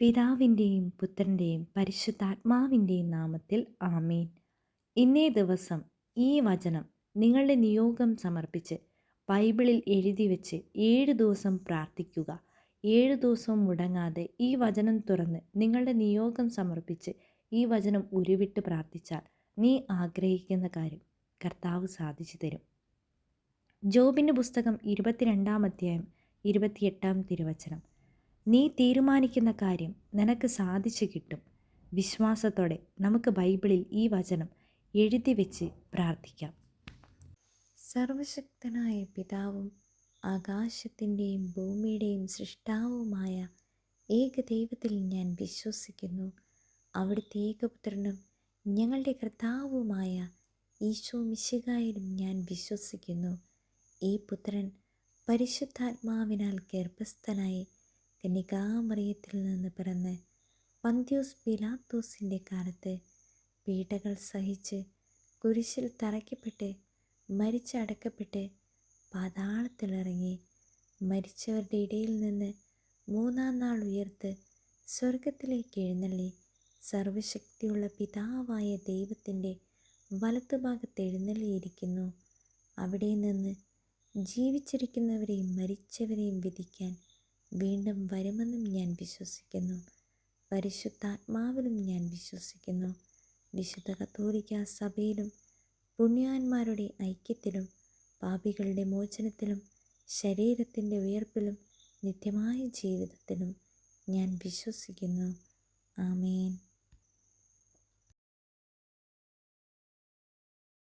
പിതാവിന്റെയും പുത്രന്റെയും പരിശുദ്ധാത്മാവിന്റെയും നാമത്തിൽ ആമേൻ. ഇന്നേ ദിവസം ഈ വചനം നിങ്ങളുടെ നിയോഗം സമർപ്പിച്ച് ബൈബിളിൽ എഴുതി വെച്ച് ഏഴ് ദിവസം പ്രാർത്ഥിക്കുക. ഏഴ് ദിവസം മുടങ്ങാതെ ഈ വചനം തുറന്ന് നിങ്ങളുടെ നിയോഗം സമർപ്പിച്ച് ഈ വചനം ഉരുവിട്ട് പ്രാർത്ഥിച്ചാൽ നീ ആഗ്രഹിക്കുന്ന കാര്യം കർത്താവ് സാധിച്ചു തരും. ജോബിന്റെ പുസ്തകം ഇരുപത്തിരണ്ടാം അധ്യായം ഇരുപത്തിയെട്ടാം തിരുവചനം. നീ തീരുമാനിക്കുന്ന കാര്യം നിനക്ക് സാധിച്ചു കിട്ടും. വിശ്വാസത്തോടെ നമുക്ക് ബൈബിളിൽ ഈ വചനം എഴുതി വെച്ച് പ്രാർത്ഥിക്കാം. സർവശക്തനായ പിതാവും ആകാശത്തിന്റെയും ഭൂമിയുടെയും സൃഷ്ടാവുമായ ഏക ദൈവത്തിൽ ഞാൻ വിശ്വസിക്കുന്നു. അവിടുത്തെ ഏകപുത്രനും ഞങ്ങളുടെ കർത്താവുമായ ഈശോ മിശികായിലും ഞാൻ വിശ്വസിക്കുന്നു. ഈ പുത്രൻ പരിശുദ്ധാത്മാവിനാൽ ഗർഭസ്ഥനായി കന്യകാമറിയത്തിൽ നിന്ന് പിറന്ന് പന്ത്യൂസ് പിലാത്തോസിന്റെ കാലത്ത് പീഡകൾ സഹിച്ച് കുരിശിൽ തറയ്ക്കപ്പെട്ട് മരിച്ചടക്കപ്പെട്ട് പാതാളത്തിലിറങ്ങി മരിച്ചവരുടെ ഇടയിൽ നിന്ന് മൂന്നാം നാൾ ഉയർത്ത് സ്വർഗത്തിലേക്ക് എഴുന്നള്ളി. സർവശക്തിയുള്ള പിതാവായ ദൈവത്തിന്റെ വലത്തുഭാഗത്ത് എഴുന്നള്ളിയിരിക്കുന്നു. അവിടെ നിന്ന് ജീവിച്ചിരിക്കുന്നവരെയും മരിച്ചവരെയും വിധിക്കാൻ വീണ്ടും വരുമെന്നും ഞാൻ വിശ്വസിക്കുന്നു. പരിശുദ്ധാത്മാവിലും ഞാൻ വിശ്വസിക്കുന്നു. വിശുദ്ധ കത്തോലിക്ക സഭയിലും പുണ്യാന്മാരുടെ ഐക്യത്തിലും പാപികളുടെ മോചനത്തിലും ശരീരത്തിന്റെ ഉയർപ്പിലും നിത്യമായ ജീവിതത്തിലും ഞാൻ വിശ്വസിക്കുന്നു. ആമേൻ.